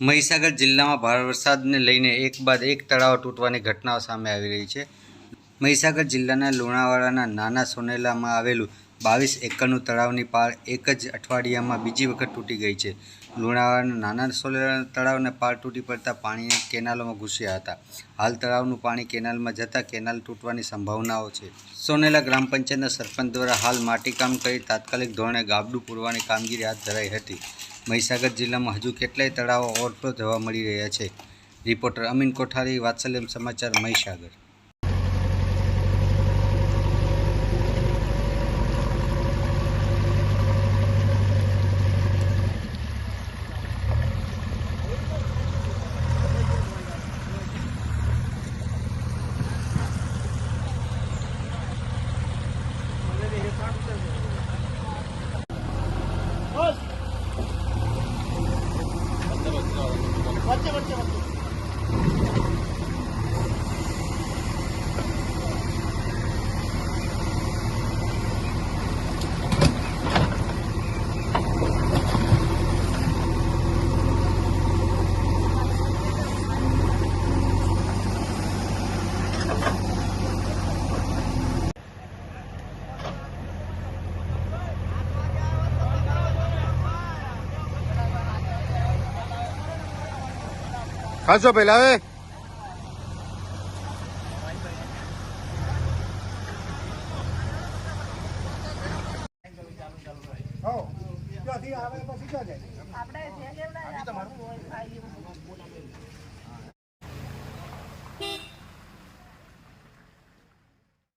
મહીસાગર જિલ્લામાં ભારે વરસાદને લઈને એક બાદ એક તળાવ તૂટવાની ઘટનાઓ સામે આવી રહી છે. મહીસાગર જિલ્લાના લુણાવાડાના નાના સોનેલામાં આવેલું બાવીસ એકરનું તળાવની પાર એક જ અઠવાડિયામાં બીજી વખત તૂટી ગઈ છે. લુણાવાડાના નાના સોલેરાના તળાવને પાર તૂટી પડતા પાણી કેનાલોમાં ઘૂસ્યા હતા. હાલ તળાવનું પાણી કેનાલમાં જતાં કેનાલ તૂટવાની સંભાવનાઓ છે. સોનેલા ગ્રામ પંચાયતના સરપંચ દ્વારા હાલ માટીકામ કરી તાત્કાલિક ધોરણે ગાબડું પૂરવાની કામગીરી હાથ ધરાઈ હતી. મહીસાગર જિલ્લામાં હજુ કેટલાય તળાવો ઓવરફ્લો જોવા મળી રહ્યા છે. રિપોર્ટર અમીન કોઠારી, વાત્સલ્યમ સમાચાર, મહીસાગર. ખાસો પેલા હવે આપણે જે લેવડાય આપણું હોય, ખાઈ એવું.